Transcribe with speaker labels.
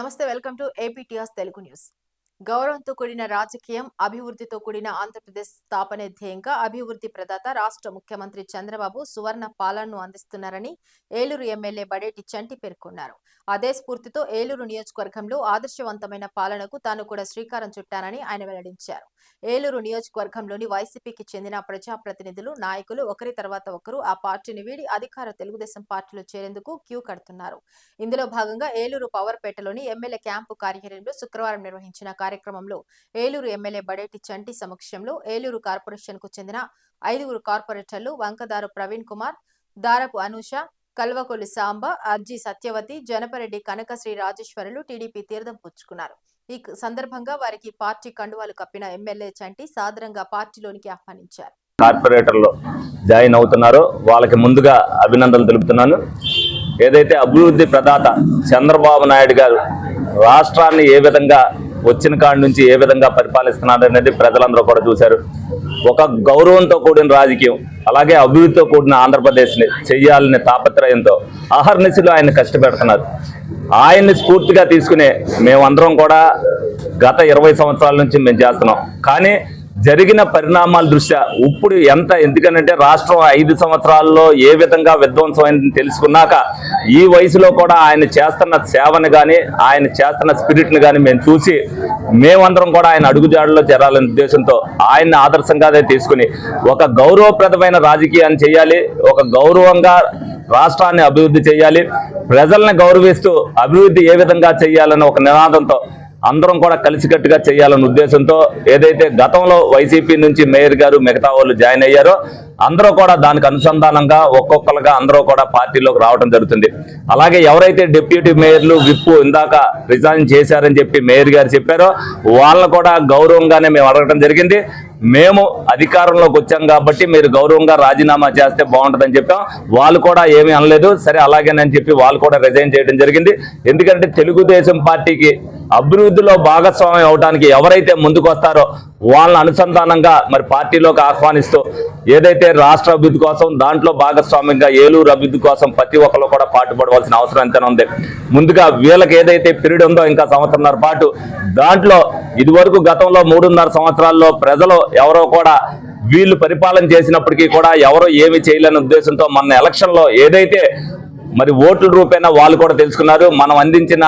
Speaker 1: నమస్తే welcome to ఏపీటీఆర్స్ Telugu news. గౌరవంతో కూడిన రాజకీయం అభివృద్ధితో కూడిన ఆంధ్రప్రదేశ్ స్థాపనే ధ్యేయంగా అభివృద్ధి ప్రదాత రాష్ట్ర ముఖ్యమంత్రి చంద్రబాబు సువర్ణ పాలనను అందిస్తున్నారని ఏలూరు ఎమ్మెల్యే బడేటి చంటి పేర్కొన్నారు. అదే స్ఫూర్తితో ఏలూరు నియోజకవర్గంలో ఆదర్శవంతమైన పాలనకు తాను కూడా శ్రీకారం చుట్టానని ఆయన వెల్లడించారు. ఏలూరు నియోజకవర్గంలోని వైసీపీకి చెందిన ప్రజాప్రతినిధులు నాయకులు ఒకరి తర్వాత ఒకరు ఆ పార్టీని వీడి అధికార తెలుగుదేశం పార్టీలో చేరేందుకు క్యూ కడుతున్నారు. ఇందులో భాగంగా ఏలూరు పవర్పేటలోని ఎమ్మెల్యే క్యాంపు కార్యాలయంలో శుక్రవారం నిర్వహించిన కార్యక్రమంలో ఏలూరు ఎమ్మెల్యే బడేటి చంటి సమక్షంలో ఏలూరు కార్పొరేషన్కు చెందిన ఐదుగురు కార్పొరేటర్లు వంకదారు ప్రవీణ్ కుమార్ దారపు అనూష కల్వకొల్లి సాంబ అర్జీ సత్యవతి జనపరెడ్డి కనకశ్రీ రాజేశ్వరులు టీడీపీ తీర్థం పుచ్చుకున్నారు. ఈ సందర్భంగా వారికి పార్టీ కండువాలు కప్పిన ఎమ్మెల్యే చంటి సాదరంగా పార్టీలోనికి ఆహ్వానించారు.
Speaker 2: కార్పొరేటర్లో జాయిన్ అవుతున్నారో. వాళ్ళకి ముందుగా అభినందనలు తెలుపుతున్నాను. ఏదైతే అభివృద్ధి ప్రదాత చంద్రబాబు నాయుడు గారు రాష్ట్రాన్ని ఏ విధంగా వచ్చిన కాడి నుంచి ఏ విధంగా పరిపాలిస్తున్నారు అనేది ప్రజలందరూ కూడా చూశారు. ఒక గౌరవంతో కూడిన రాజకీయం అలాగే అభివృద్ధితో కూడిన ఆంధ్రప్రదేశ్ని చేయాలనే తాపత్రయంతో అహర్నిశలు ఆయన కష్టపెడుతున్నారు. ఆయన్ని స్ఫూర్తిగా తీసుకునే మేమందరం కూడా గత ఇరవై సంవత్సరాల నుంచి మేము చేస్తున్నాం. కానీ జరిగిన పరిణామాల దృష్ట్యా ఇప్పుడు ఎంత ఎందుకనంటే రాష్ట్రం ఐదు సంవత్సరాల్లో ఏ విధంగా విధ్వంసమైందని తెలుసుకున్నాక ఈ వయసులో కూడా ఆయన చేస్తున్న సేవను కానీ ఆయన చేస్తున్న స్పిరిట్ని కానీ మేము చూసి మేమందరం కూడా ఆయన అడుగుజాడలో చేరాలనే ఉద్దేశంతో ఆయన్ని ఆదర్శంగానే తీసుకుని ఒక గౌరవప్రదమైన రాజకీయాన్ని చేయాలి ఒక గౌరవంగా రాష్ట్రాన్ని అభివృద్ధి చేయాలి ప్రజల్ని గౌరవిస్తూ అభివృద్ధి ఏ విధంగా చేయాలని ఒక నినాదంతో అందరం కూడా కలిసికట్టుగా చేయాలన్న ఉద్దేశంతో ఏదైతే గతంలో వైసీపీ నుంచి మేయర్ గారు మిగతా వాళ్ళు జాయిన్ అయ్యారో అందరూ కూడా దానికి అనుసంధానంగా ఒక్కొక్కరుగా అందరూ కూడా పార్టీలోకి రావడం జరుగుతుంది. అలాగే ఎవరైతే డిప్యూటీ మేయర్లు విప్పు ఇందాక రిజైన్ చేశారని చెప్పి మేయర్ గారు చెప్పారో వాళ్ళని కూడా గౌరవంగానే మేము అడగడం జరిగింది. మేము అధికారంలోకి వచ్చాం కాబట్టి మీరు గౌరవంగా రాజీనామా చేస్తే బాగుంటుందని చెప్పాం. వాళ్ళు కూడా ఏమీ అనలేదు. సరే అలాగేనని చెప్పి వాళ్ళు కూడా రిజైన్ చేయడం జరిగింది. ఎందుకంటే తెలుగుదేశం పార్టీకి అభివృద్ధిలో భాగస్వామ్యం అవడానికి ఎవరైతే ముందుకొస్తారో వాళ్ళని అనుసంధానంగా మరి పార్టీలోకి ఆహ్వానిస్తూ ఏదైతే రాష్ట్ర అభివృద్ధి కోసం దాంట్లో భాగస్వామ్యంగా ఏలూరు అభివృద్ధి కోసం ప్రతి ఒక్కరు కూడా పాటుపడవలసిన అవసరం ఎంతైనా ఉంది. ముందుగా వీళ్ళకి ఏదైతే పీరియడ్ ఉందో ఇంకా సంవత్సరంన్నర పాటు దాంట్లో ఇదివరకు గతంలో మూడున్నర సంవత్సరాల్లో ప్రజలు ఎవరో కూడా వీళ్ళు పరిపాలన చేసినప్పటికీ కూడా ఎవరో ఏమి చేయలేని ఉద్దేశంతో మన ఎలక్షన్లో ఏదైతే మరి ఓట్ల రూపేణా వాళ్ళు కూడా తెలుసుకున్నారు మనం అందించిన